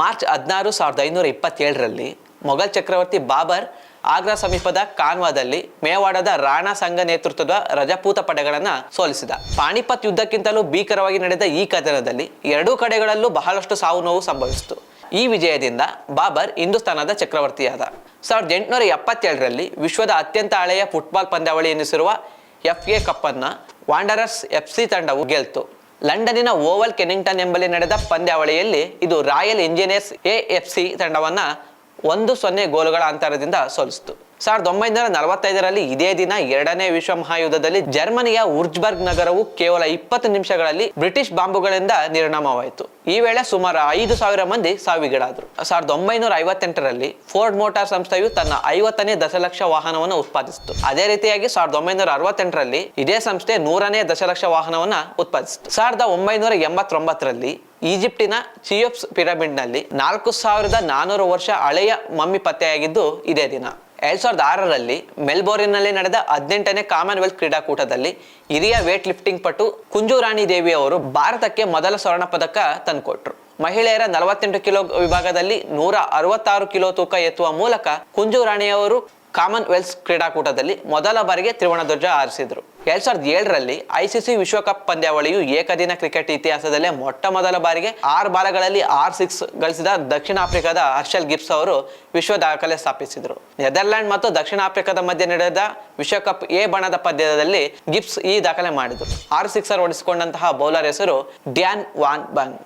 March ಹದಿನಾರು ಸಾವಿರದ ಐನೂರ ಇಪ್ಪತ್ತೇಳರಲ್ಲಿ ಮೊಘಲ್ ಚಕ್ರವರ್ತಿ ಬಾಬರ್ ಆಗ್ರಾ ಸಮೀಪದ ಕಾನ್ವಾದಲ್ಲಿ ಮೇವಾಡದ ರಾಣಾ ಸಂಘ ನೇತೃತ್ವದ ರಜಪೂತ ಪಡೆಗಳನ್ನು ಸೋಲಿಸಿದ. ಪಾಣಿಪತ್ ಯುದ್ಧಕ್ಕಿಂತಲೂ ಭೀಕರವಾಗಿ ನಡೆದ ಈ ಕದನದಲ್ಲಿ ಎರಡೂ ಕಡೆಗಳಲ್ಲೂ ಬಹಳಷ್ಟು ಸಾವು ನೋವು ಸಂಭವಿಸಿತು. ಈ ವಿಜಯದಿಂದ ಬಾಬರ್ ಹಿಂದೂಸ್ತಾನದ ಚಕ್ರವರ್ತಿಯಾದ. ಸಾವಿರದ ಎಂಟುನೂರ ಎಪ್ಪತ್ತೇಳರಲ್ಲಿ ವಿಶ್ವದ ಅತ್ಯಂತ ಹಳೆಯ ಫುಟ್ಬಾಲ್ ಪಂದ್ಯಾವಳಿ ಎನಿಸಿರುವ ಎಫ್ ಎ ಕಪ್ಪನ್ನು ವಾಂಡರರ್ಸ್ ಎಫ್ ಸಿ ತಂಡವು ಗೆಲ್ತು. ಲಂಡನ್ನಿನ ಓವಲ್ ಕೆನಿಂಗ್ಟನ್ ಎಂಬಲ್ಲಿ ನಡೆದ ಪಂದ್ಯಾವಳಿಯಲ್ಲಿ ಇದು royal engineers A F C ತಂಡವನ್ನ ಒಂದು ಸೊನ್ನೆ ಗೋಲುಗಳ ಅಂತರದಿಂದ ಸೋಲಿಸಿತು. ಸಾವಿರದ ಒಂಬೈನೂರ ನಲವತ್ತೈದರಲ್ಲಿ ಇದೇ ದಿನ ಎರಡನೇ ವಿಶ್ವ ಮಹಾಯುದ್ಧದಲ್ಲಿ ಜರ್ಮನಿಯ ಉರ್ಜ್ಬರ್ಗ್ ನಗರವು ಕೇವಲ ಇಪ್ಪತ್ತು ನಿಮಿಷಗಳಲ್ಲಿ ಬ್ರಿಟಿಷ್ ಬಾಂಬುಗಳಿಂದ ನಿರ್ನಾಮವಾಯಿತು. ಈ ವೇಳೆ ಸುಮಾರು ಐದು ಸಾವಿರ ಮಂದಿ ಸಾವಿಗೀಡಾದರು. ಸಾವಿರದ ಒಂಬೈನೂರ ಐವತ್ತೆಂಟರಲ್ಲಿ ಫೋರ್ಡ್ ಮೋಟಾರ್ ಸಂಸ್ಥೆಯು ತನ್ನ ಐವತ್ತನೇ ದಶಲಕ್ಷ ವಾಹನವನ್ನು ಉತ್ಪಾದಿಸಿತು. ಅದೇ ರೀತಿಯಾಗಿ ಸಾವಿರದ ಒಂಬೈನೂರ ಅರವತ್ತೆಂಟರಲ್ಲಿ ಇದೇ ಸಂಸ್ಥೆ ನೂರನೇ ದಶಲಕ್ಷ ವಾಹನವನ್ನ ಉತ್ಪಾದಿಸಿತು. ಸಾವಿರದ ಒಂಬೈನೂರ ಎಂಬತ್ತೊಂಬತ್ತರಲ್ಲಿ ಈಜಿಪ್ಟಿನ ಚಿಯೋಪ್ಸ್ ಪಿರಮಿಡ್ನಲ್ಲಿ ನಾಲ್ಕು ಸಾವಿರದ ನಾನೂರು ವರ್ಷ ಹಳೆಯ ಮಮ್ಮಿ ಪತ್ತೆಯಾಗಿದ್ದು ಇದೇ ದಿನ. ಎರಡ್ ಸಾವಿರದ ಆರರಲ್ಲಿ ಮೆಲ್ಬೋರ್ನ್ನಲ್ಲಿ ನಡೆದ ಹದಿನೆಂಟನೇ ಕಾಮನ್ವೆಲ್ತ್ ಕ್ರೀಡಾಕೂಟದಲ್ಲಿ ಹಿರಿಯ ವೇಟ್ ಲಿಫ್ಟಿಂಗ್ ಪಟು ಕುಂಜುರಾಣಿ ದೇವಿ ಅವರು ಭಾರತಕ್ಕೆ ಮೊದಲ ಸ್ವರ್ಣ ಪದಕ ತಂದುಕೊಟ್ರು. ಮಹಿಳೆಯರ ನಲವತ್ತೆಂಟು ಕಿಲೋ ವಿಭಾಗದಲ್ಲಿ ನೂರ ಅರವತ್ತಾರು ಕಿಲೋ ತೂಕ ಎತ್ತುವ ಮೂಲಕ ಕುಂಜು ರಾಣಿಯವರು ಕಾಮನ್ವೆಲ್ತ್ ಕ್ರೀಡಾಕೂಟದಲ್ಲಿ ಮೊದಲ ಬಾರಿಗೆ ತ್ರಿವರ್ಣ ಧ್ವಜ ಹಾರಿಸಿದ್ರು. ಎರಡ್ ಸಾವಿರದ ಏಳರಲ್ಲಿ ಐಸಿಸಿ ವಿಶ್ವಕಪ್ ಪಂದ್ಯಾವಳಿಯು ಏಕದಿನ ಕ್ರಿಕೆಟ್ ಇತಿಹಾಸದಲ್ಲೇ ಮೊಟ್ಟ ಮೊದಲ ಬಾರಿಗೆ ಆರು ಬಾಲಗಳಲ್ಲಿ ಆರ್ ಸಿಕ್ಸ್ ಗಳಿಸಿದ ದಕ್ಷಿಣ ಆಫ್ರಿಕಾದ ಹರ್ಷಲ್ ಗಿಬ್ಸ್ ಅವರು ವಿಶ್ವ ದಾಖಲೆ ಸ್ಥಾಪಿಸಿದರು. ನೆದರ್ಲ್ಯಾಂಡ್ ಮತ್ತು ದಕ್ಷಿಣ ಆಫ್ರಿಕಾದ ಮಧ್ಯೆ ನಡೆದ ವಿಶ್ವಕಪ್ ಎ ಬಣದ ಪಂದ್ಯದಲ್ಲಿ ಗಿಬ್ಸ್ ಈ ದಾಖಲೆ ಮಾಡಿದರು. ಆರು ಸಿಕ್ಸರ್ ಓಡಿಸಿಕೊಂಡಂತಹ ಬೌಲರ್ ಹೆಸರು ಡ್ಯಾನ್ ವಾನ್ ಬಂಗ್.